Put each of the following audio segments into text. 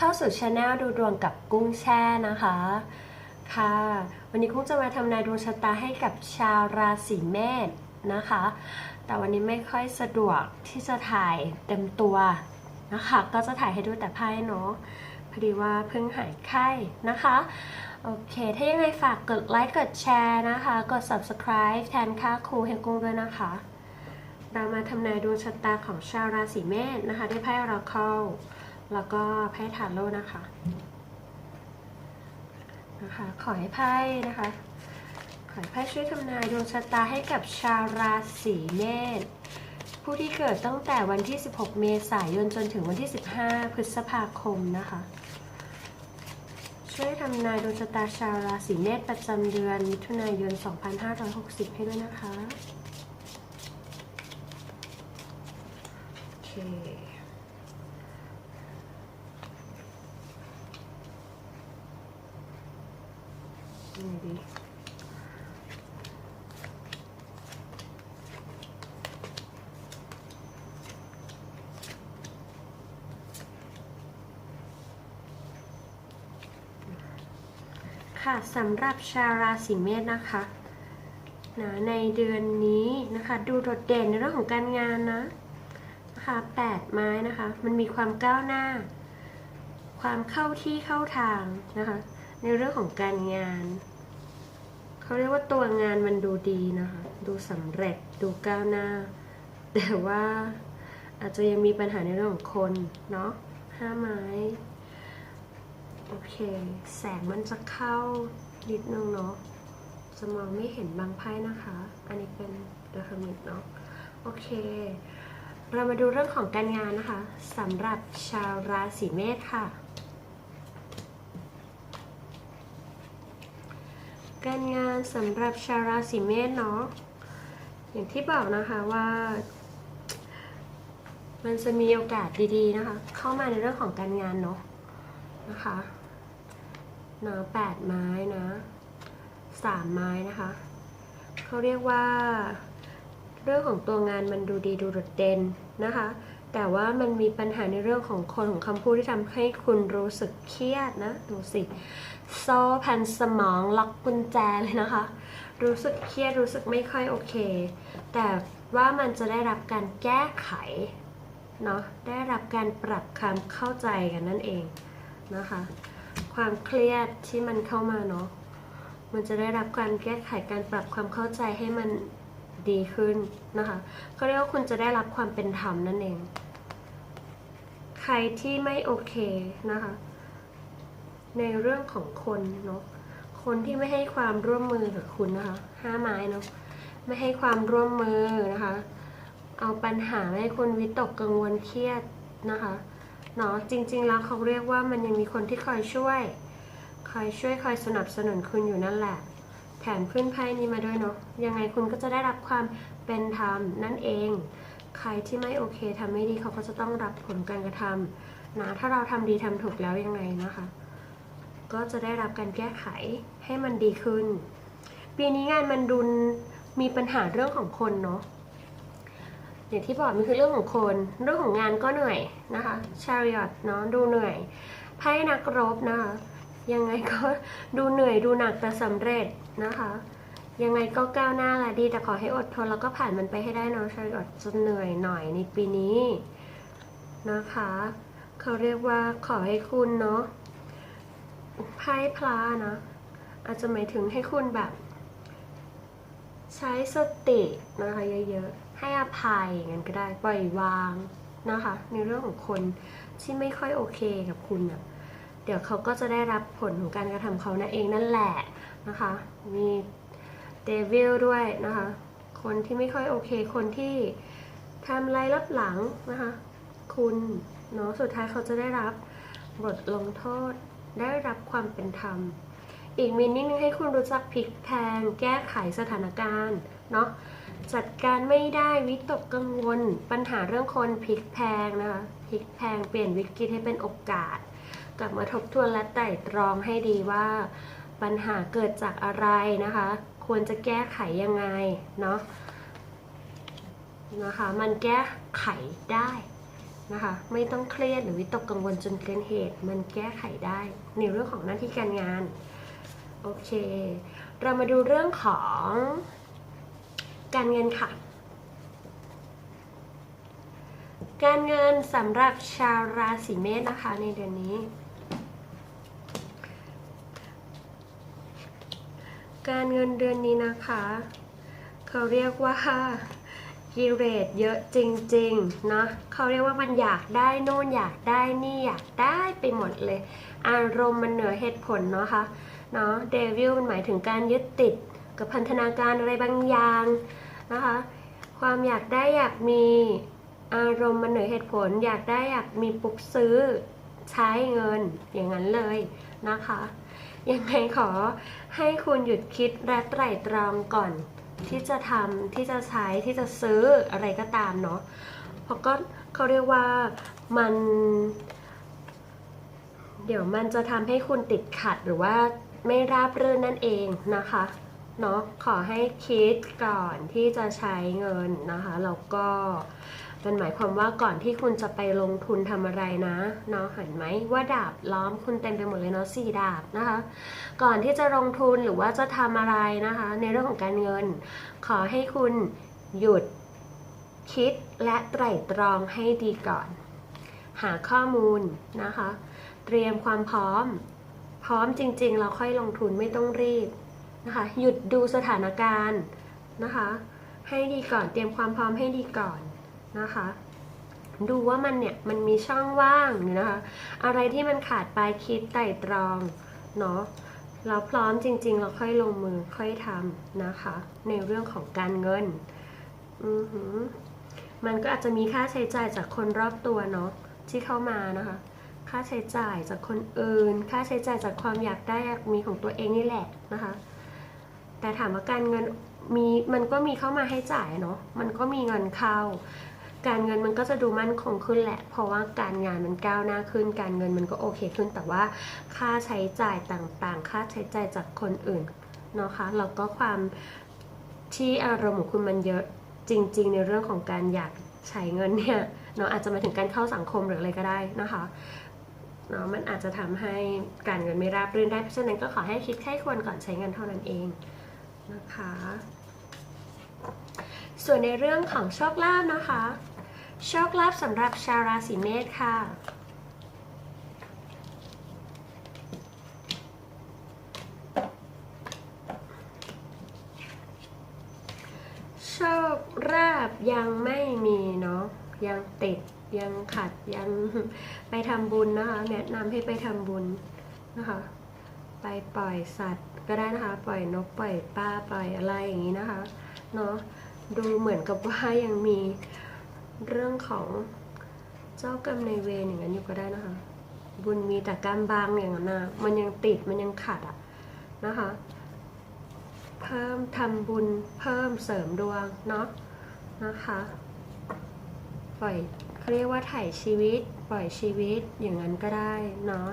เข้าสู่ช anel ดูดวงกับกุ้งแช่นะคะ ค่ะ วันนี้กุ้งจะมาทำนายดวงชะตาให้กับชาวราศีเมษนะคะ แต่วันนี้ไม่ค่อยสะดวกที่จะถ่ายเต็มตัวนะคะ ก็จะถ่ายให้ดูแต่ไพ่เนาะพอดีว่าเพิ่งหายไข้นะคะ โอเค ถ้ายังไงฝากกดไลค์กดแชร์นะคะ กด subscribe แทนค่าครูให้กุ้งด้วยนะคะเรามาทำนายดวงชะตาของชาวราศีเมษนะคะด้วยไพ่ราเคิล แล้วก็ไพ่ทาโร่นะคะนะคะ ขอให้ไพ่นะคะ ขอให้ไพ่ช่วยทำนายดวงชะตาให้กับชาวราศีเมษผู้ที่เกิดตั้งแต่วันที่ 16 เมษายนจนถึงวันที่ 15 พฤษภาคมนะคะ ช่วยทำนายดวงชะตาชาวราศีเมษประจำเดือนมิถุนายน 2560 ให้ด้วยนะคะ โอเค ยังไง ดีค่ะสำหรับชาราศีเมษนะคะนะในเดือนนี้นะคะ ดูโดดเด่นในเรื่องของการงานนะนะคะแปดไม้นะคะ มันมีความก้าวหน้า ความเข้าที่เข้าทางนะคะ ในเรื่องของการงาน เขาเรียกว่าตัวงานมันดูดีนะคะ ดูสำเร็จดูก้าวหน้า แต่ว่าอาจจะยังมีปัญหาในเรื่องของคนเนาะห้าไม้โอเค แสงมันจะเข้านิดนึงเนาะจะมองไม่เห็นบางไพ่นะคะ อันนี้เป็นเดอะ e มิ t เนาะโอเค เรามาดูเรื่องของการงานนะคะสำหรับชาวราศีเมษค่ะ การงานสำหรับชาวราศีเมษเนาะอย่างที่บอกนะคะว่า มันจะมีโอกาสดีๆนะคะ เข้ามาในเรื่องของการงานเนาะนะคะเนาะแปดไม้นะสามไม้นะคะเขาเรียกว่า เรื่องของตัวงานมันดูดีดูโดดเด่นนะคะ แต่ว่ามันมีปัญหาในเรื่องของคนของคำพูดที่ทำให้คุณรู้สึกเครียดนะดูสิ โซ่แผ่นสมองล็อกกุญแจเลยนะคะ รู้สึกเครียดรู้สึกไม่ค่อยโอเค แต่ว่ามันจะได้รับการแก้ไขเนาะได้รับการปรับความเข้าใจกันนั่นเองนะคะ ความเครียดที่มันเข้ามาเนาะมันจะได้รับการแก้ไขการปรับความเข้าใจให้มันดีขึ้นนะคะเขาเรียกว่าคุณจะได้รับความเป็นธรรมนั่นเอง ใครที่ไม่โอเคนะคะ ในเรื่องของคนเนาะคนที่ไม่ให้ความร่วมมือกับคุณนะคะห้าไม้เนาะไม่ให้ความร่วมมือนะคะ เอาปัญหาให้คุณวิตกกังวลเครียดนะคะเนาะจริง ๆ แล้วเขาเรียกว่ามันยังมีคนที่คอยช่วย คอยช่วยคอยสนับสนุนคุณอยู่นั่นแหละ แถมขึ้นไพ่นี้มาด้วยเนาะยังไงคุณก็จะได้รับความเป็นธรรมนั่นเอง ใครที่ไม่โอเคทำไม่ดีเขาก็จะต้องรับผลการกระทำนะถ้าเราทำดีทำถูกแล้วยังไงนะคะ ก็จะได้รับการแก้ไขให้มันดีขึ้น ปีนี้งานมันดุลมีปัญหาเรื่องของคนเนาะอย่างที่บอกมันคือเรื่องของคน เรื่องของงานก็เหนื่อยนะคะชาริอตเนาะดูเหนื่อยไพ่นักรบนะคะยังไงก็ดูเหนื่อยดูหนักแต่สำเร็จนะคะ ยังไงก็ก้าวหน้าแหละดีแต่ขอให้อดทนแล้วก็ผ่านมันไปให้ได้เนาะชาริอตจะเหนื่อยหน่อยในปีนี้นะคะ เขาเรียกว่าขอให้คุณเนาะ ไพ่พลานะอาจจะหมายถึงให้คุณแบบ ใช้สตินะคะเยอะๆ ให้อภัยอย่างนั้นก็ได้ปล่อยวางนะคะ ในเรื่องของคนที่ไม่ค่อยโอเคกับคุณอะเดี๋ยวเขาก็จะได้รับผลของการกระทำเขานั่นเองนั่นแหละนะคะ มีเดวิลด้วยนะคะ คนที่ไม่ค่อยโอเค คนที่ทำไรลับหลังนะคะ คุณเนาะสุดท้ายเขาจะได้รับบทลงโทษ ได้รับความเป็นธรรม อีกมินนิ่งนึงให้คุณรู้จักพลิกแพลงแก้ไขสถานการณ์เนาะจัดการไม่ได้วิตกกังวล ปัญหาเรื่องคนพลิกแพลงนะคะพลิกแพลงเปลี่ยนวิกฤตให้เป็นโอกาส กลับมาทบทวนและไต่ตรองให้ดีว่า ปัญหาเกิดจากอะไรนะคะ ควรจะแก้ไขยังไงเนาะนะคะ มันแก้ไขได้ นะคะ ไม่ต้องเครียดหรือวิตกกังวลจนเกินเหตุ มันแก้ไขได้ในเรื่องของหน้าที่การงาน โอเค เรามาดูเรื่องของการเงินค่ะ การเงินสำหรับชาวราศีเมษนะคะในเดือนนี้ การเงินเดือนนี้นะคะ เขาเรียกว่า กิเลสเยอะจริงๆ เนาะเขาเรียกว่ามันอยากได้โน่นอยากได้นี่อยากได้ไปหมดเลย อารมณ์มันเหนือเหตุผลเนาะคะเนาะเดวิลมันหมายถึงการยึดติดกับพันธนาการอะไรบางอย่างนะคะ ความอยากได้อยากมีอารมณ์มันเหนือเหตุผล อยากได้อยากมีปุ๊บซื้อใช้เงินอย่างนั้นเลยนะคะ ยังไงขอให้คุณหยุดคิดและไตร่ตรองก่อน ที่จะทำที่จะใช้ที่จะซื้ออะไรก็ตามเนาะเพราะก็เขาเรียกว่ามัน เดี๋ยวมันจะทำให้คุณติดขัดหรือว่าไม่ราบรื่นนั่นเองนะคะเนาะขอให้คิดก่อนที่จะใช้เงินนะคะแล้วก็ มันหมายความว่าก่อนที่คุณจะไปลงทุนทำอะไรนะเนาะเห็นไหมว่าดาบล้อมคุณเต็มไปหมดเลยเนาะสี่ดาบนะคะ ก่อนที่จะลงทุนหรือว่าจะทำอะไรนะคะ ในเรื่องของการเงิน ขอให้คุณหยุดคิดและไตร่ตรองให้ดีก่อน หาข้อมูลนะคะ เตรียมความพร้อม พร้อมจริงๆ เราค่อยลงทุนไม่ต้องรีบนะคะ หยุดดูสถานการณ์นะคะ ให้ดีก่อนเตรียมความพร้อมให้ดีก่อน นะคะ ดูว่ามันเนี่ยมันมีช่องว่างอยู่นะคะ อะไรที่มันขาดไปคิดไตร่ตรองเนาะเราพร้อมจริง ๆ เราค่อยลงมือค่อยทำนะคะ ในเรื่องของการเงินอือหือมันก็อาจจะมีค่าใช้จ่ายจากคนรอบตัวเนาะที่เข้ามานะคะ ค่าใช้จ่ายจากคนอื่น ค่าใช้จ่ายจากความอยากได้อยากมีของตัวเองนี่แหละนะคะ แต่ถามว่าการเงินมีมันก็มีเข้ามาให้จ่ายเนาะมันก็มีเงินเข้า การเงินมันก็จะดูมั่นคงขึ้นแหละ เพราะว่าการงานมันก้าวหน้าขึ้น การเงินมันก็โอเคขึ้น แต่ว่าค่าใช้จ่ายต่างๆ ค่าใช้จ่ายจากคนอื่นเนาะคะแล้วก็ความที่อารมณ์ของคุณมันเยอะจริง ๆ ในเรื่องของการอยากใช้เงินเนี่ยเนาะอาจจะมาถึงการเข้าสังคมหรืออะไรก็ได้นะคะเนาะมันอาจจะทำให้การเงินไม่ราบรื่นได้ เพราะฉะนั้นก็ขอให้คิดแค่ควรก่อนใช้เงินเท่านั้นเองนะคะ ส่วนในเรื่องของโชคลาภนะคะ โชคลาภสำหรับชาวราศีเมษค่ะ โชคลาภยังไม่มีเนาะยังติดยังขัดยังไปทำบุญนะคะแนะนำให้ไปทำบุญนะคะ ไปปล่อยสัตว์ก็ได้นะคะ ปล่อยนกปล่อยปลาปล่อยอะไรอย่างนี้นะคะเนาะดูเหมือนกับว่ายังมี เรื่องของเจ้ากรรมในายเวรอย่างนั้นอยู่ก็ได้นะคะ บุญมีแต่กรรมบางอย่างนั้นนะมันยังติดมันยังขัดอะนะคะ เพิ่มทำบุญเพิ่มเสริมดวงเนาะนะคะปล่อยเขาเรียกว่าถ่ายชีวิตปล่อยชีวิตอย่างนั้นก็ได้เนาะ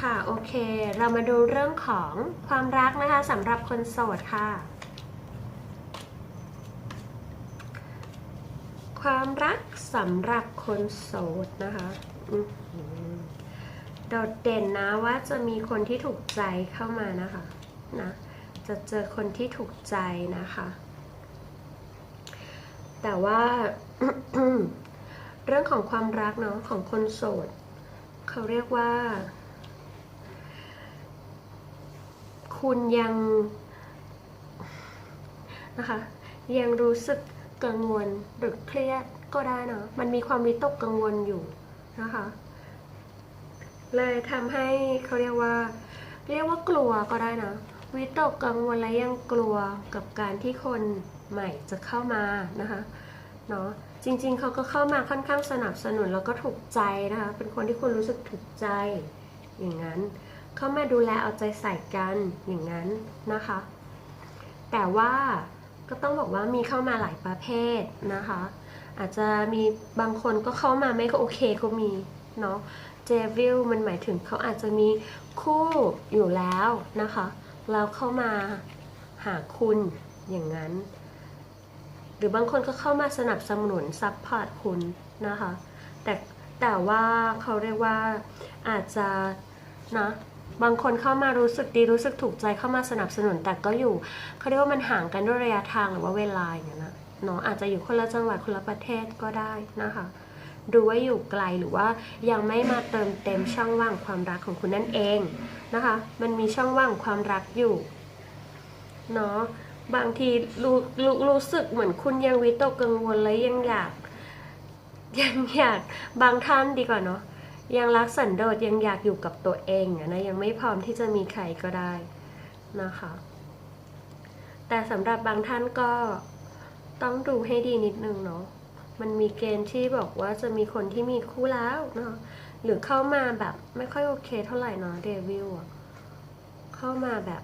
ค่ะ โอเค เรามาดูเรื่องของความรักนะคะสำหรับคนโสดค่ะ ความรักสำหรับคนโสดนะคะโดดเด่นนะว่าจะมีคนที่ถูกใจเข้ามานะคะนะจะเจอคนที่ถูกใจนะคะ แต่ว่าเรื่องของความรักเนาะของคนโสด เขาเรียกว่า คุณยังนะคะยังรู้สึก กังวลหรือเครียดก็ได้เนาะมันมีความวิตกกังวลอยู่นะคะ เลยทำให้เขาเรียกว่า เรียกว่ากลัวก็ได้นะวิตกกังวลและยังกลัวกับการที่คนใหม่จะเข้ามานะคะเนาะจริงๆเขาก็เข้ามาค่อนข้างสนับสนุนแล้วก็ถูกใจนะคะเป็นคนที่คุณรู้สึกถูกใจอย่างนั้นเข้ามาดูแลเอาใจใส่กันอย่างนั้นนะคะ แต่ว่า ก็ต้องบอกว่ามีเข้ามาหลายประเภทนะคะ อาจจะมีบางคนก็เข้ามาไม่ก็โอเคก็มีเนาะเจวิลมันหมายถึงเขาอาจจะมีคู่อยู่แล้วนะคะแล้วเข้ามาหาคุณอย่างนั้น หรือบางคนก็เข้ามาสนับสนุนซัพพอร์ตคุณนะคะ แต่แต่ว่าเขาเรียกว่าอาจจะนะ บางคนเข้ามารู้สึกดีรู้สึกถูกใจเข้ามาสนับสนุนแต่ก็อยู่เขาเรียกว่ามันห่างกันด้วยระยะทางหรือว่าเวลาอย่างเงี้ยนะเนาะอาจจะอยู่คนละจังหวัดคนละประเทศก็ได้นะคะดูว่าอยู่ไกลหรือว่ายังไม่มาเติมเต็มช่องว่างความรักของคุณนั่นเองนะคะ มันมีช่องว่างความรักอยู่เนาะบางทีรู้รู้รู้สึกเหมือนคุณยังวิตกกังวลและยังอยากยังอยากบางท่านดีกว่าเนาะ ยังรักสันโดษยังอยากอยู่กับตัวเองนะยังไม่พร้อมที่จะมีใครก็ได้นะคะ แต่สำหรับบางท่านก็ต้องดูให้ดีนิดนึงเนาะมันมีเกณฑ์ที่บอกว่าจะมีคนที่มีคู่แล้วเนาะหรือเข้ามาแบบไม่ค่อยโอเคเท่าไหร่เนาะเดวิลเข้ามาแบบ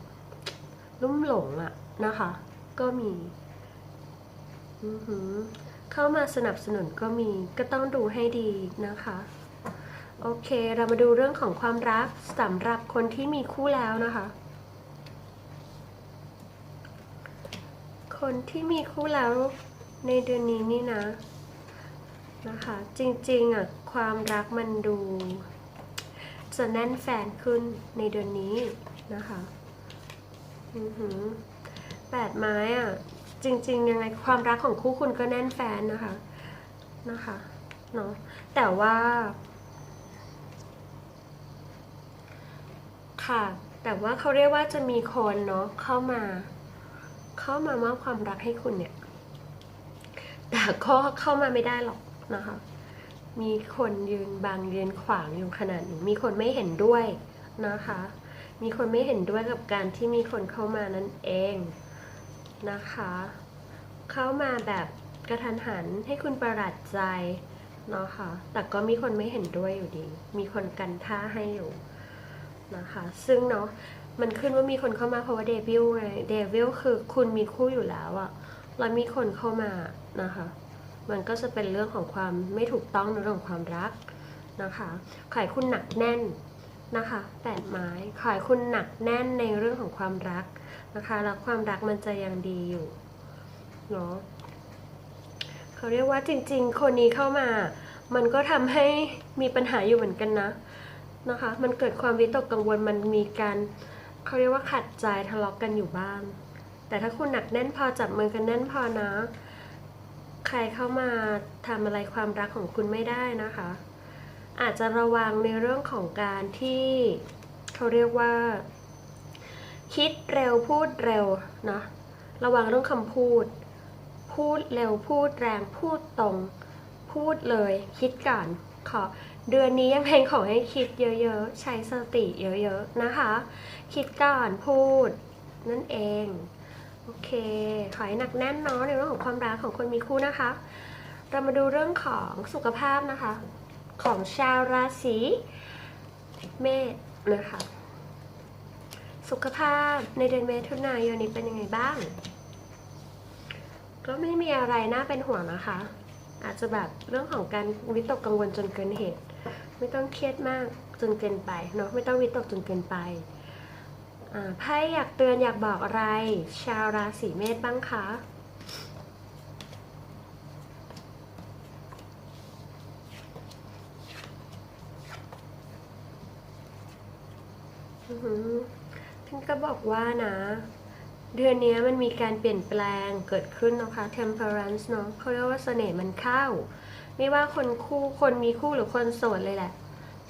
ลุ่มหลงอะนะคะ ก็มีอือหือเข้ามาสนับสนุนก็มีก็ต้องดูให้ดีนะคะ โอเค เรามาดูเรื่องของความรักสำหรับคนที่มีคู่แล้วนะคะ คนที่มีคู่แล้วในเดือนนี้นี่นะนะคะ จริงๆอะความรักมันดูจะแน่นแฟนขึ้นในเดือนนี้นะคะอือหือแปดไม้อะจริง ๆ ยังไงความรักของคู่คุณก็แน่นแฟนนะคะนะคะเนาะแต่ว่า ค่ะ แต่ว่าเขาเรียกว่าจะมีคนเนาะเข้ามา เข้ามามอบความรักให้คุณเนี่ย แต่ก็เข้ามาไม่ได้หรอกนะคะ มีคนยืนบังยืนขวางอยู่ขนาดนี้ มีคนไม่เห็นด้วยนะคะ มีคนไม่เห็นด้วยกับการที่มีคนเข้ามานั่นเองนะคะ เข้ามาแบบกระทันหันให้คุณประหลาดใจเนาะค่ะ แต่ก็มีคนไม่เห็นด้วยอยู่ดี มีคนกันท่าให้อยู่ นะคะ ซึ่งเนาะมันขึ้นว่ามีคนเข้ามาเพราะว่าเดวิลไงเดวิลคือคุณมีคู่อยู่แล้วอะแล้วมีคนเข้ามานะคะ มันก็จะเป็นเรื่องของความไม่ถูกต้องในเรื่องของความรักนะคะขายคุณหนักแน่นนะคะแปดไม้ขายคุณหนักแน่นในเรื่องของความรักนะคะแล้วความรักมันจะยังดีอยู่เนาะเขาเรียกว่าจริง ๆ คนนี้เข้ามา มันก็ทำให้มีปัญหาอยู่เหมือนกันนะ นะคะ มันเกิดความวิตกกังวลมันมีการเขาเรียกว่าขัดใจทะเลาะกกันอยู่บ้าง แต่ถ้าคุณหนักแน่นพอจับมือกันแน่นพอนะ ใครเข้ามาทำอะไรความรักของคุณไม่ได้นะคะ อาจจะระวังในเรื่องของการที่เขาเรียกว่า คิดเร็วพูดเร็วนะระวังเรื่องคำพูด พูดเร็วพูดแรงพูดตรง พูดเลย คิดก่อนขอ เดือนนี้ยังเพลงขอให้คิดเยอะๆ ใช้สติเยอะๆ นะคะ คิดก่อนพูด นั่นเอง โอเค ขอให้หนักแน่นเนาะในเรื่องของความรักของคนมีคู่นะคะ เรามาดูเรื่องของสุขภาพนะคะ ของชาวราศีเมษนะคะ สุขภาพในเดือนเมถุนายนนี้เป็นยังไงบ้าง ก็ไม่มีอะไรน่าเป็นห่วงนะคะอาจจะแบบเรื่องของการวิตกกังวลจนเกินเหตุ ไม่ต้องเครียดมากจนเกินไปเนาะไม่ต้องวิตกจนเกินไปอ่าไพ่อยากเตือนอยากบอกอะไร ชาวราศีเมษบ้างคะท่านก็บอกว่านะ เดือนนี้มันมีการเปลี่ยนแปลงเกิดขึ้นนะคะ temperance เนาะเขาเรียกว่าเสน่ห์มันเข้า ไม่ว่าคนคู่คนมีคู่หรือคนโสดเลยแหละ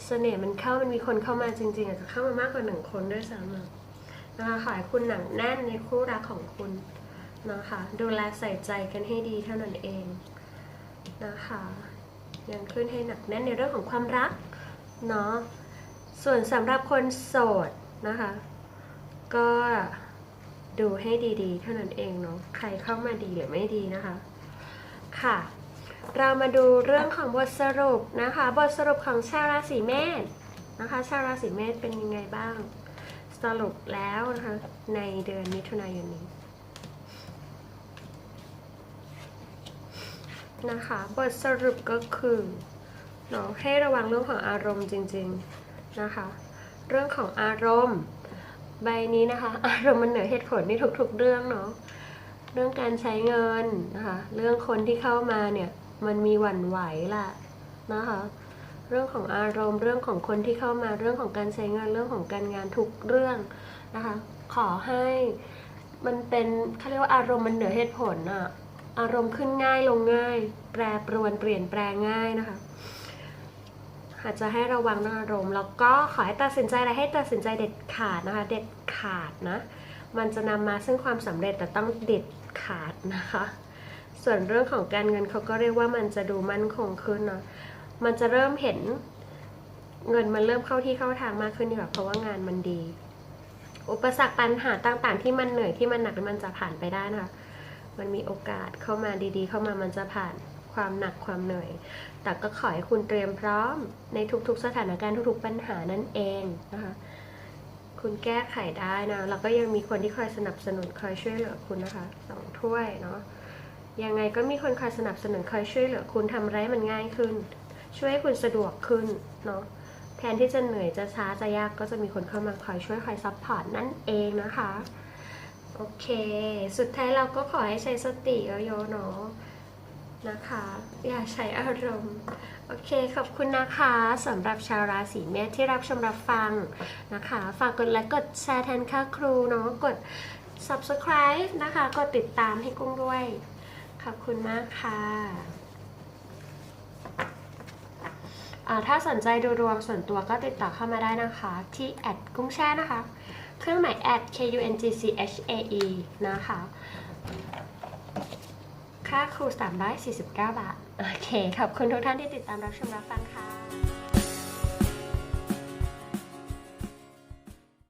เสน่ห์มันเข้ามันมีคนเข้ามาจริง ๆ อาจจะเข้ามามากกว่าหนึ่งคนด้วยซ้ำนะคะขอให้คุณหนังแน่นในคู่รักของคุณนะคะดูแลใส่ใจกันให้ดีเท่านั้นเองนะคะยังขึ้นให้หนักแน่นในเรื่องของความรักเนาะส่วนสำหรับคนโสดนะคะ ก็ดูให้ดีๆ เท่านั้นเองเนาะใครเข้ามาดีหรือไม่ดีนะคะ ค่ะ เรามาดูเรื่องของบทสรุปนะคะ บทสรุปของชาวราศีเมษนะคะชาวราศีเมษเป็นยังไงบ้าง สรุปแล้วนะคะในเดือนมิถุนายนนี้นะคะบทสรุปก็คือเนาะให้ระวังเรื่องของอารมณ์จริงๆนะคะ เรื่องของอารมณ์ ใบนี้นะคะ อารมณ์มันเหนือเหตุผลในทุกๆเรื่องเนาะเรื่องการใช้เงินนะคะ เรื่องคนที่เข้ามาเนี่ย มันมีหวั่นไหวล่ะนะคะเรื่องของอารมณ์เรื่องของคนที่เข้ามาเรื่องของการใช้งานเรื่องของการงานทุกเรื่องนะคะ ขอให้มันเป็นเขาเรียกว่าอารมณ์มันเหนือเหตุผลอะอารมณ์ขึ้นง่ายลงง่าย แปรปรวนเปลี่ยนแปลงง่ายนะคะอาจจะให้ระวังเรื่องอารมณ์แล้วก็ขอให้ตัดสินใจอะไรให้ตัดสินใจเด็ดขาดนะคะ เด็ดขาดนะ มันจะนำมาซึ่งความสำเร็จแต่ต้องเด็ดขาดนะคะ ส่วนเรื่องของการเงินเขาก็เรียกว่ามันจะดูมั่นคงขึ้นเนาะมันจะเริ่มเห็นเงินมันเริ่มเข้าที่เข้าทางมากขึ้นดีกว่าเพราะว่างานมันดี อุปสรรคปัญหาต่างๆ ที่มันเหนื่อยที่มันหนักมันจะผ่านไปได้นะคะมันมีโอกาสเข้ามาดีๆ เข้ามามันจะผ่านความหนักความเหนื่อย แต่ก็ขอให้คุณเตรียมพร้อมในทุกๆ สถานการณ์ทุกๆ ปัญหานั่นเองนะคะ คุณแก้ไขได้นะ แล้วก็ยังมีคนที่คอยสนับสนุนคอยช่วยเหลือคุณนะคะสองถ้วยเนาะ ยังไงก็มีคนคอยสนับสนุนคอยช่วยเหลือคุณทำไรมันง่ายขึ้น ช่วยให้คุณสะดวกขึ้นเนาะแทนที่จะเหนื่อยจะช้าจะยากก็จะมีคนเข้ามาคอยช่วยคอยซัพพอร์ตนั่นเองนะคะโอเค สุดท้ายเราก็ขอให้ใช้สติเยอะๆเนาะนะคะ อย่าใช้อารมณ์ โอเค ขอบคุณนะคะสำหรับชาวราศีเมษที่รับชมรับฟังนะคะ ฝากกดไลค์กดแชร์แทนค่าครูเนาะกด subscribe นะคะ กดติดตามให้กุ้งด้วย ขอบคุณมากค่ะถ้าสนใจดูดวงส่วนตัวก็ติดต่อเข้ามาได้นะคะ ที่แอดกุ้งแช่นะคะ เครื่องหมายแอด k u n g c h a e นะคะ ค่าครู349 บาท โอเค ขอบคุณทุกท่านที่ติดตามรับชมรับฟังค่ะ